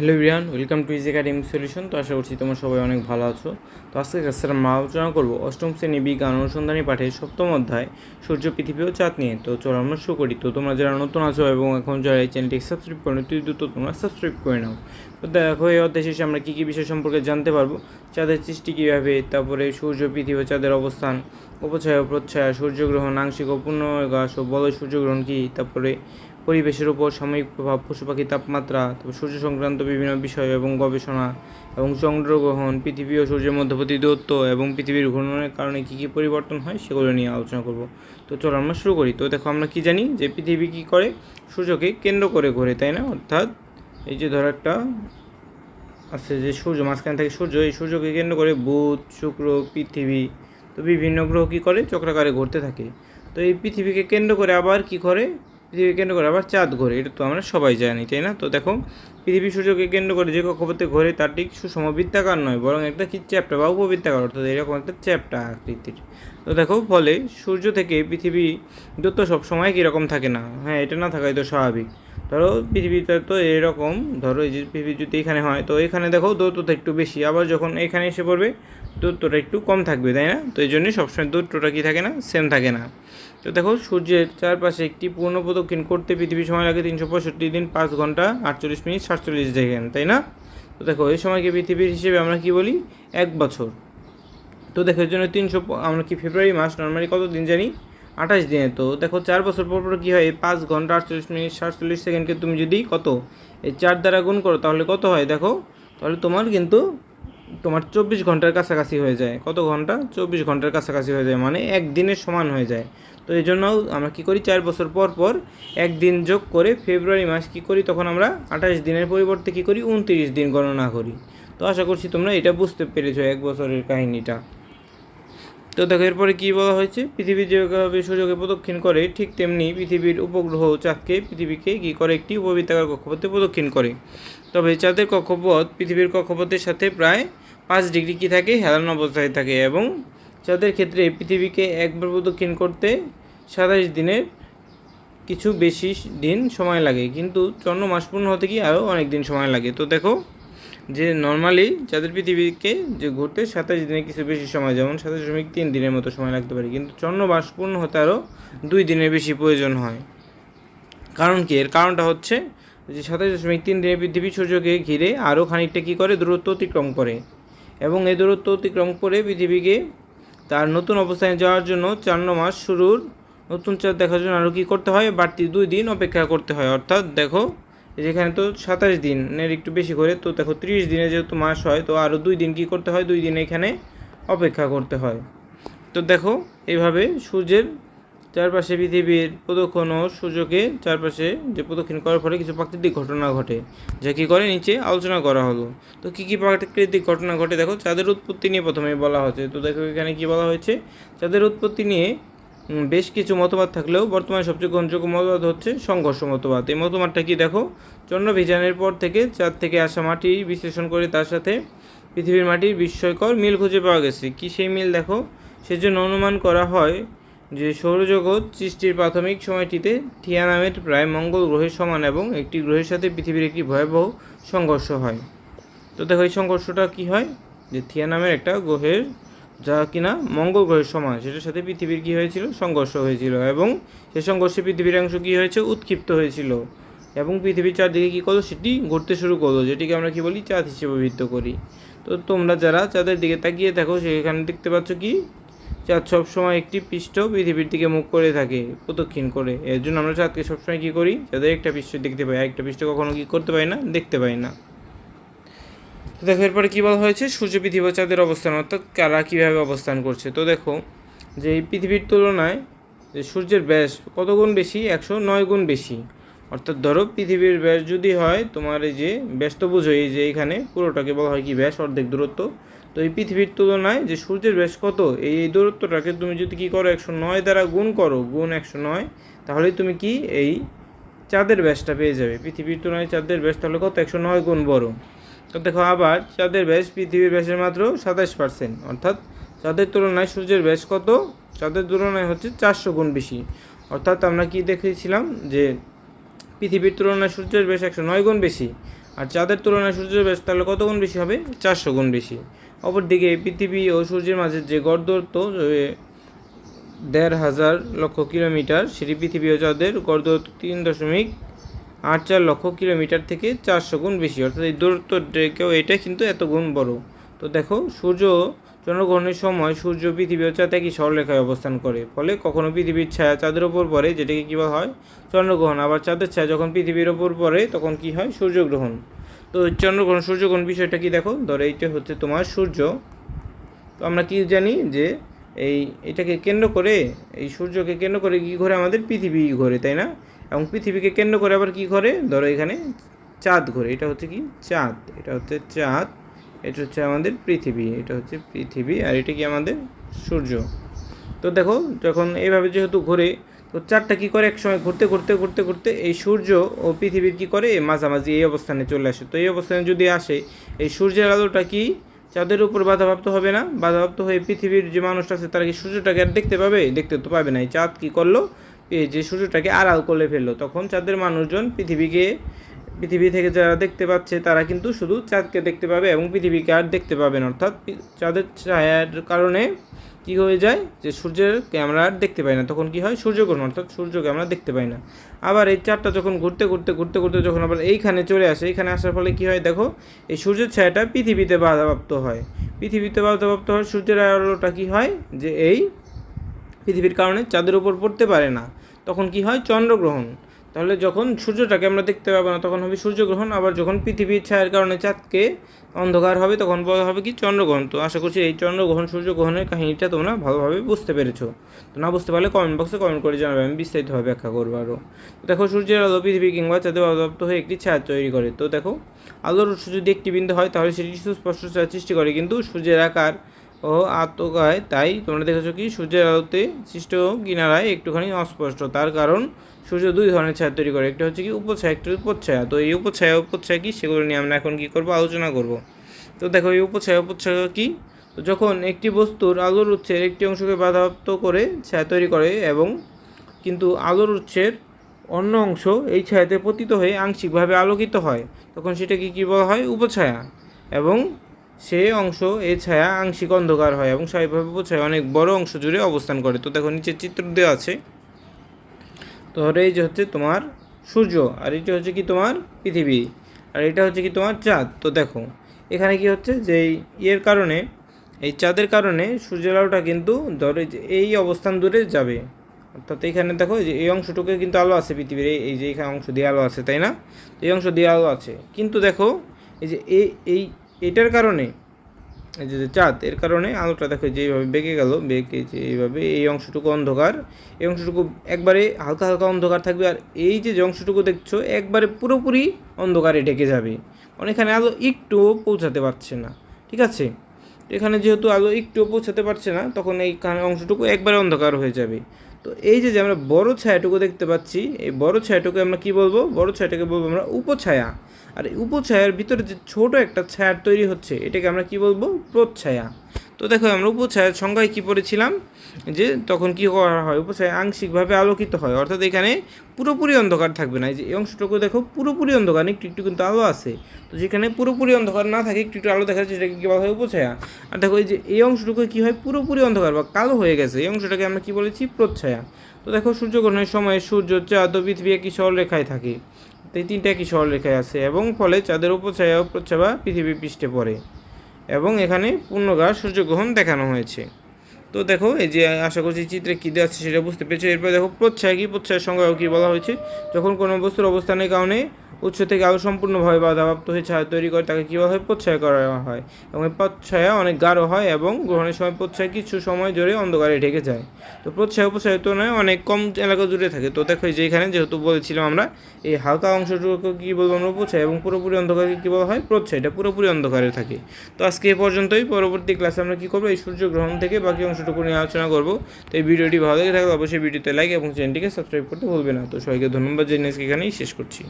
Hello Riyan welcome to is academic solution তো আশা করছি তোমরা সবাই অনেক ভালো আছো। তো আজকে ক্লাসের আমরা আলোচনা করব অষ্টম শ্রেণি বিজ্ঞান অনুসন্ধানী পাঠে সপ্তম অধ্যায়, সূর্য, পৃথিবী ও চাঁদ নিয়ে। তো চলো আমরা শুরু করি। তো তোমরা যারা নতুন আছো এবং এখন যারা এই চ্যানেলটি সাবস্ক্রাইব করে তুই দ্রুত তোমরা সাবস্ক্রাইব করে নাও। তো দেখো, এই অধ্যায় শেষে আমরা কী কী বিষয় সম্পর্কে জানতে পারব? চাঁদের সৃষ্টি কীভাবে, তারপরে সূর্য, পৃথিবী ও চাঁদের অবস্থান, উপছায়া প্রচ্ছায়া সূর্যগ্রহণ আংশিক ও পূর্ণগাস ও বলয় সূর্যগ্রহণ কী, তারপরে পরিবেশের উপর সাময়িক প্রভাব পশু পাখি তাপমাত্রা সূর্য সংক্রান্ত বিভিন্ন বিষয় এবং গবেষণা এবং চন্দ্রগ্রহণ, পৃথিবী ও সূর্যের মধ্যবর্তী দূরত্ব এবং পৃথিবীর ঘূর্ণনের কারণে কী কী পরিবর্তন হয় সেগুলো নিয়ে আলোচনা করব। তো চলো আমরা শুরু করি। তো দেখো আমরা কি জানি যে পৃথিবী কী করে? সূর্যকে কেন্দ্র করে ঘোরে, তাই না? অর্থাৎ এই যে ধরো একটা আছে যে সূর্য, মাঝখানে থাকে সূর্য, এই সূর্যকে কেন্দ্র করে বুধ, শুক্র, পৃথিবী, তো বিভিন্ন গ্রহ কী করে? চক্রাকারে ঘুরতে থাকে। তো এই পৃথিবীকে কেন্দ্র করে আবার কি করে? পৃথিবীকে কেন্দ্র করে, আবার চাঁদ ঘোরে, এটা তো আমরা সবাই জানি, তাই না? তো দেখো, পৃথিবী সূর্যকে কেন্দ্র করে যে কক্ষপথে ঘোরে, তার ঠিক সুষম বৃত্তাকার নয়, বরং একটা কি চ্যাপ্টা বা উপবৃত্তাকার, অর্থাৎ এরকম একটা চ্যাপ্টা আকৃতির। তো দেখো, ফলে সূর্য থেকে পৃথিবী দূরত্ব সবসময় কীরকম থাকে না? হ্যাঁ এটা না থাকাই তো স্বাভাবিক। ধরো, পৃথিবীতে তো এরকম, ধরো এই যে পৃথিবী যদি এখানে হয়, তো এখানে দেখো দূরত্বটা একটু বেশি, আবার যখন এখানে এসে পড়বে, দূরত্বটা একটু কম থাকবে, তাই না? তো এই জন্যই সবসময় দূরত্বটা কী থাকে না? সেম থাকে না। তো দেখো, সূর্যের চারপাশে একটি পূর্ণ প্রদক্ষিণ করতে পৃথিবীর সময় লাগে তিনশো পঁয়ষট্টি দিন, পাঁচ ঘণ্টা, আটচল্লিশ মিনিট, সাতচল্লিশ সেকেন্ড, তাই না? তো দেখো, এই সময়কে পৃথিবীর হিসেবে আমরা কি বলি? এক বছর। তো দেখো, এর জন্য তিনশো আমরা কি ফেব্রুয়ারি মাস, নর্মালি কত দিন জানি? আঠাশ দিনে। তো দেখো, চার বছর পর পর কী হয়? পাঁচ ঘণ্টা, আটচল্লিশ মিনিট, সাতচল্লিশ সেকেন্ডকে তুমি যদি কত? এই চার দ্বারা গুণ করো, তাহলে কত হয়? দেখো, তাহলে তোমার কিন্তু তোমার চব্বিশ ঘণ্টার কাছাকাছি হয়ে যায়। কত ঘণ্টা? চব্বিশ ঘণ্টার কাছাকাছি হয়ে যায় মানে এক দিনের সমান হয়ে যায়। তো এই জন্য আমরা কী করি? চার বছর পর পর একদিন যোগ করে ফেব্রুয়ারি মাস কী করি? তখন আমরা আঠাশ দিনের পরিবর্তে কী করি? উনত্রিশ দিন গণনা করি। তো আশা করছি তোমরা এটা বুঝতে পেরেছ, এক বছরের কাহিনীটা। তো দেখো, এরপরে কী বলা হয়েছে? পৃথিবী যেভাবে সূর্যকে প্রদক্ষিণ করে, ঠিক তেমনি পৃথিবীর উপগ্রহ চাঁদকে পৃথিবীকে কী করে? একটি উপবৃত্তাকার কক্ষপথে প্রদক্ষিণ করে। তবে চাঁদের কক্ষপথ, পৃথিবীর কক্ষপথের সাথে প্রায় পাঁচ ডিগ্রি কী থাকে? হেলানো অবস্থায় থাকে এবং চাঁদের ক্ষেত্রে পৃথিবীকে একবার প্রদক্ষিণ করতে সাতাশ দিনের কিছু বেশি দিন সময় লাগে। কিন্তু চন্দ্র মাস পূর্ণ হতে গিয়ে আরও অনেক দিন সময় লাগে। তো দেখো যে নর্মালি যাদের পৃথিবীকে যে ঘুরতে সাতাশ দিনে কিছু বেশি সময়, যেমন সাতাশ দশমিক তিন দিনের মতো সময় লাগতে পারে। কিন্তু চন্দ্র মাস পূর্ণ হতে আরও দুই দিনের বেশি প্রয়োজন হয়। কারণ কি? এর কারণটা হচ্ছে যে সাতাশ দশমিক তিন দিনে পৃথিবী সূর্যকে ঘিরে আরও খানিকটা কী করে? দূরত্ব অতিক্রম করে। এবং এই দূরত্ব অতিক্রম করে পৃথিবীকে তার নতুন অবস্থানে যাওয়ার জন্য চান্ন মাস শুরুর নতুন চাঁদ দেখার জন্য আরও কী করতে হয়? বাড়তি দুই দিন অপেক্ষা করতে হয়। অর্থাৎ দেখো যেখানে তো সাতাশ দিনের একটু বেশি করে। তো দেখো, ত্রিশ দিনে যেহেতু মাস হয়, তো আরও দুই দিন কী করতে হয়? দুই দিন এখানে অপেক্ষা করতে হয়। তো দেখো এইভাবে সূর্যের চারপাশে পৃথিবীর প্রদক্ষিণ ও সূর্যকে চারপাশে যে প্রদক্ষিণ করার ফলে কিছু প্রাকৃতিক ঘটনা ঘটে। যা কী করে? নিচে আলোচনা করা হলো। তো কী কী প্রাকৃতিক ঘটনা ঘটে? দেখো, চাঁদের উৎপত্তি নিয়ে প্রথমে বলা হয়েছে তো দেখো এখানে কী বলা হয়েছে? চাঁদের উৎপত্তি নিয়ে বেশ কিছু মতবাদ থাকলেও বর্তমানে সবচেয়ে গ্রহণযোগ্য মতবাদ হচ্ছে সংঘর্ষ মতবাদ। এই মতবাদটা কি? দেখো, চন্দ্রভিযানের পর থেকে চাঁদ থেকে আসা মাটি বিশ্লেষণ করে তার সাথে পৃথিবীর মাটির বিস্ময়কর মিল খুঁজে পাওয়া গেছে। কি সেই মিল? দেখো, সেজন্য অনুমান করা হয় যে সৌরজগৎ সৃষ্টির প্রাথমিক সময়টিতে থিয়া নামের প্রায় মঙ্গল গ্রহের সমান এবং একটি গ্রহের সাথে পৃথিবীর একটি ভয়াবহ সংঘর্ষ হয়। তো দেখো এই সংঘর্ষটা কি হয়? যে থিয়া নামের একটা গ্রহের যা কিনা মঙ্গল গ্রহের সমান, সেটার সাথে পৃথিবীর কী হয়েছিল? সংঘর্ষ হয়েছিল এবং সে সংঘর্ষে পৃথিবীর অংশ কী হয়েছে? উৎক্ষিপ্ত হয়েছিল এবং পৃথিবীর চারদিকে কী করল? সেটি ঘুরতে শুরু করল, যেটিকে আমরা কী বলি? চাঁদ হিসেবে অভিহিত করি। তো তোমরা যারা চাঁদের দিকে তাকিয়ে দেখো, সেখানে দেখতে পাচ্ছ কি? চাঁদ সবসময় একটি পৃষ্ঠ পৃথিবীর দিকে মুখ করে থাকে, প্রদক্ষিণ করে। এর জন্য আমরা চাঁদকে সবসময় কী করি? চাঁদের একটা পৃষ্ঠ দেখতে পাই একটা পৃষ্ঠ কখনো কী করতে পারি না? দেখতে পাই না। তো দেখো, এরপরে কী বলা হয়েছে? সূর্য পৃথিবী চাঁদের অবস্থান, অর্থাৎ কারা কীভাবে অবস্থান করছে? তো দেখো, যে এই পৃথিবীর তুলনায় যে সূর্যের ব্যাস কত গুণ বেশি? একশো নয় গুণ বেশি। অর্থাৎ ধরো পৃথিবীর ব্যাস যদি হয়, তোমার এই যে ব্যাস তো বুঝো, এই যে এখানে পুরোটাকে বলা হয় কি ব্যাস, অর্ধেক দূরত্ব। তো এই পৃথিবীর তুলনায় যে সূর্যের ব্যাস কত, এই দূরত্বটাকে তুমি যদি কী করো, একশো নয় দ্বারা গুণ করো, গুণ একশো নয়, তাহলে তুমি কি এই চাঁদের ব্যাসটা পেয়ে যাবে। পৃথিবীর তুলনায় চাঁদের ব্যাস তাহলে কত? একশো নয় গুণ বড় তো দেখো আবার, চাঁদের ব্যাস পৃথিবীর ব্যাসের মাত্র সাতাশ পার্সেন্ট। অর্থাৎ চাঁদের তুলনায় সূর্যের ব্যাস কত? চাঁদের তুলনায় হচ্ছে চারশো গুণ বেশি। অর্থাৎ আমরা কি দেখেছিলাম যে পৃথিবীর তুলনায় সূর্যের ব্যাস একশো নয় গুণ বেশি। আর চাঁদের তুলনায় সূর্যের ব্যাস তাহলে কত গুণ বেশি হবে? চারশো গুণ বেশি। অপরদিকে পৃথিবী ও সূর্যের মাঝে যে গড় দূরত্ব দেড় হাজার লক্ষ কিলোমিটার, সেটি পৃথিবী ও চাঁদের গড় দূরত্ব তিন দশমিক আট চার লক্ষ কিলোমিটার থেকে চারশো গুণ বেশি। অর্থাৎ এই দূরত্বটাকেও এটা কিন্তু এত গুণ বড়। তো দেখো, সূর্য চন্দ্রগ্রহণের সময় সূর্য পৃথিবী ও চাঁদ একই সরলরেখায় অবস্থান করে, ফলে কখনো পৃথিবীর ছায়া চাঁদের ওপর পড়ে, যেটাকে কী বলা হয়? চন্দ্রগ্রহণ। আবার চাঁদের ছায়া যখন পৃথিবীর ওপর পড়ে, তখন কি হয়? সূর্যগ্রহণ। তো চন্দ্রগ্রহণ, সূর্যগ্রহণ বিষয়টা কি দেখো? ধরো এইটা হচ্ছে তোমার সূর্য। তো আমরা কি জানি যে এই এটাকে কেন্দ্র করে, এই সূর্যকে কেন্দ্র করে কি ঘরে আমাদের? পৃথিবী ঘোরে, তাই না? এবং পৃথিবীকে কেন্দ্র করে আবার কি ঘরে? ধরো এখানে চাঁদ ঘোরে। এটা হচ্ছে কি? চাঁদ। এটা হচ্ছে চাঁদ। এটা হচ্ছে আমাদের পৃথিবী, এটা হচ্ছে পৃথিবী আর এটা কি আমাদের সূর্য। তো দেখো, যখন এইভাবে যেহেতু ঘোরে, তো চারটা কী করে একসময় ঘুরতে ঘুরতে ঘুরতে ঘুরতে এই সূর্য ও পৃথিবীর কী করে? মাঝামাঝি এই অবস্থানে চলে আসে। তো এই অবস্থানে যদি আসে, এই সূর্যের আলোটা কি চাঁদের উপর বাধাপ্রাপ্ত হবে না? বাধাপ্রাপ্ত হয়ে পৃথিবীর যে মানুষটা আছে, তারা কি সূর্যটাকে আর দেখতে পাবে? দেখতে তো পাবে না। এই চাঁদ কী করল? এই যে সূর্যটাকে আড়াল করে ফেলল। তখন চাঁদের মানুষজন পৃথিবীকে পৃথিবী থেকে যারা দেখতে পাচ্ছে, তারা কিন্তু শুধু চাঁদকে দেখতে পাবে এবং পৃথিবীকে আর দেখতে পাবে না। অর্থাৎ চাঁদের ছায়ার কারণে কি হয়ে যায় যে সূর্যের ক্যামেরা আর দেখতে পাই না। তখন কি হয়? সূর্যগ্রহণ অর্থাৎ সূর্যকে আমরা দেখতে পাই না। আবার এই চারটা যখন ঘুরতে ঘুরতে ঘুরতে ঘুরতে যখন আবার এইখানে চলে আসে, এইখানে আসার ফলে কি হয়? দেখো, এই সূর্যের ছায়াটা পৃথিবীতে বাধাপ্রাপ্ত হয়। পৃথিবীতে বাধাপ্রাপ্ত হয় সূর্যের আলোটা কি হয়? যে এই পৃথিবীর কারণে চাঁদের উপর পড়তে পারে না। তখন কি হয়? চন্দ্রগ্রহণ। তাহলে যখন সূর্যটাকে আমরা দেখতে পাবো না, তখন হবে সূর্যগ্রহণ, আবার যখন পৃথিবীর ছায়ার কারণে চাঁদকে অন্ধকার হবে, তখন বলা হবে কি চন্দ্রগ্রহণ। তো আশা করছি এই চন্দ্রগ্রহণ, সূর্যগ্রহণের কাহিনীটা তোমরা ভালোভাবে বুঝতে পেরেছ। তো না বুঝতে পারলে কমেন্ট বক্সে কমেন্ট করে জানাবে, আমি বিস্তারিতভাবে ব্যাখ্যা করব আরও দেখো, সূর্যের আলো পৃথিবী কিংবা চাঁদে বাধাপ্রাপ্ত হয়ে একটি ছায়া তৈরি করে। তো দেখো, আলোর উৎস যদি একটি বিন্দু হয়, তাহলে সেটি সুস্পষ্ট ছায়া সৃষ্টি করে, কিন্তু সূর্যের আকার ও আত্মকায় তাই তোমরা দেখেছ কি, সূর্যের আলোতে সৃষ্ট কিনারায় একটুখানি অস্পষ্ট। তার কারণ সূর্য দুই ধরনের ছায়া তৈরি করে। একটা হচ্ছে কি, উপছায়া, একটা উপচ্ছায়া। তো এই উপছায়া উপচ্ছায়া কি, সেগুলো নিয়ে আমরা এখন কি করব, আলোচনা করব। তো দেখো, এই উপছায়া উপচ্ছায়া কি? তো যখন একটি বস্তুর আলোর উৎসের একটি অংশকে বাধাপ্রাপ্ত করে ছায়া তৈরি করে এবং কিন্তু আলোর উৎসের অন্য অংশ এই ছায়াতে পতিত হয়ে আংশিকভাবে আলোকিত হয়, তখন সেটাকে কী বলা হয়? উপছায়া। এবং সে অংশ এই ছায়া আংশিক অন্ধকার হয় এবং স্বাভাবিকভাবে উপছায়া অনেক বড় অংশ জুড়ে অবস্থান করে। তো দেখো, নিচে চিত্র দেওয়া আছে। তো এই যে হচ্ছে তোমার সূর্য, আর এটা হচ্ছে কি তোমার পৃথিবী, আর এটা হচ্ছে কি তোমার চাঁদ। তো দেখো, এখানে কি হচ্ছে যে ইয়ের কারণে, এই চাঁদের কারণে সূর্যের আলোটা কিন্তু ধরো এই অবস্থান দূরে যাবে। অর্থাৎ এখানে দেখো যে এই অংশটুকু কিন্তু আলো আছে পৃথিবীর, এই- যে এখানে অংশ দিয়ে আলো আছে, তাই না? এই অংশ দিয়ে আলো আছে। কিন্তু দেখো, এই যে এই এটার কারণে, এই যে চাঁদ, এর কারণে আলোটা দেখো যে এইভাবে বেঁকে গেল, বেঁকে যে এইভাবে এই অংশটুকু অন্ধকার, এই অংশটুকু একবারে হালকা হালকা অন্ধকার থাকবে আর এই যে যে অংশটুকু দেখছ একবারে পুরোপুরি অন্ধকারে ঢেকে যাবে। মানে এখানে আলো একটুও পৌঁছাতে পারছে না, ঠিক আছে? এখানে যেহেতু আলো একটুও পৌঁছাতে পারছে না, তখন এই অংশটুকু একবারে অন্ধকার হয়ে যাবে। তো এই যে আমরা বড় ছায়াটুকু দেখতে পাচ্ছি, এই বড় ছায়াটুকু আমরা কি বলব? বড় ছায়াটাকে বলব আমরা উপছায়া। আর উপছায়ার ভিতরে যে ছোট একটা ছায়ার তৈরি হচ্ছে, এটাকে আমরা কি বলব? প্রচ্ছায়া। তো দেখো, আমরা উপছায়ার সংজ্ঞায় কি পড়েছিলাম? যে তখন কি করা হয়? উপছায়া আংশিকভাবে আলোকিত হয়। অর্থাৎ এখানে পুরোপুরি অন্ধকার থাকবে না। এই যে অংশটুকু দেখো, পুরোপুরি অন্ধকার, একটু একটু কিন্তু আলো আছে। তো যেখানে পুরোপুরি অন্ধকার না থাকে, একটু একটু আলো দেখা যাচ্ছে, সেটাকে কী বলা হয় উপছায়া। আর দেখো, এই যে এই অংশটুকু কী হয়? পুরোপুরি অন্ধকার বা কালো হয়ে গেছে। এই অংশটাকে আমরা কি বলেছি? প্রচ্ছায়া। তো দেখো, সূর্যগ্রহণের সময় সূর্য, চাঁদ পৃথিবী একই সরলরেখায় থাকে। এই তিনটা কি সরলরেখায় আছে এবং ফলে চাঁদের উপছায়া ও প্রচ্ছায়া পৃথিবী পৃষ্ঠে পড়ে এবং এখানে পূর্ণগার সূর্যগ্রহণ দেখানো হয়েছে। তো দেখো, এই যে আশা করছি চিত্রে কী দেওয়া আছে সেটা বুঝতে পেরেছ। এরপর দেখো, প্রচ্ছায় কি? প্রচ্ছায়ের সংজ্ঞা কী বলা হয়েছে? যখন কোনো বস্তুর অবস্থানের কারণে উৎস থেকে আলো সম্পূর্ণভাবে বাধাপ্রাপ্ত হয়ে ছায়া তৈরি করে তাকে কী বলা হয় প্রচ্ছায় করা হয় এবং এই প্রচ্ছায়া অনেক গাঢ় হয় এবং গ্রহণের সময় প্রচ্ছায় কিছু সময় জুড়ে অন্ধকারে ঢেকে যায়। তো প্রচ্ছায় উপছায়ের তুলনায় অনেক কম এলাকা জুড়ে থাকে। তো দেখো এই যে এখানে যেহেতু বলেছিলাম আমরা, এই হালকা অংশটুকু কী বলব আমরা উপছায় এবং পুরোপুরি অন্ধকারকে কী বলা হয়? প্রচ্ছায়, এটা পুরোপুরি অন্ধকারে থাকে। তো আজকে এ পর্যন্তই। পরবর্তী ক্লাসে আমরা কী করব? এই সূর্যগ্রহণ থেকে বাকি অংশটুকু নিয়ে আলোচনা করব। তো এই ভিডিওটি ভালো লেগে থাকলে অবশ্যই ভিডিওতে লাইক এবং চ্যানেলটিকে সাবস্ক্রাইব করতে ভুলবে না। তো সবাইকে ধন্যবাদ জেনে আজকে এখানেই শেষ করছি।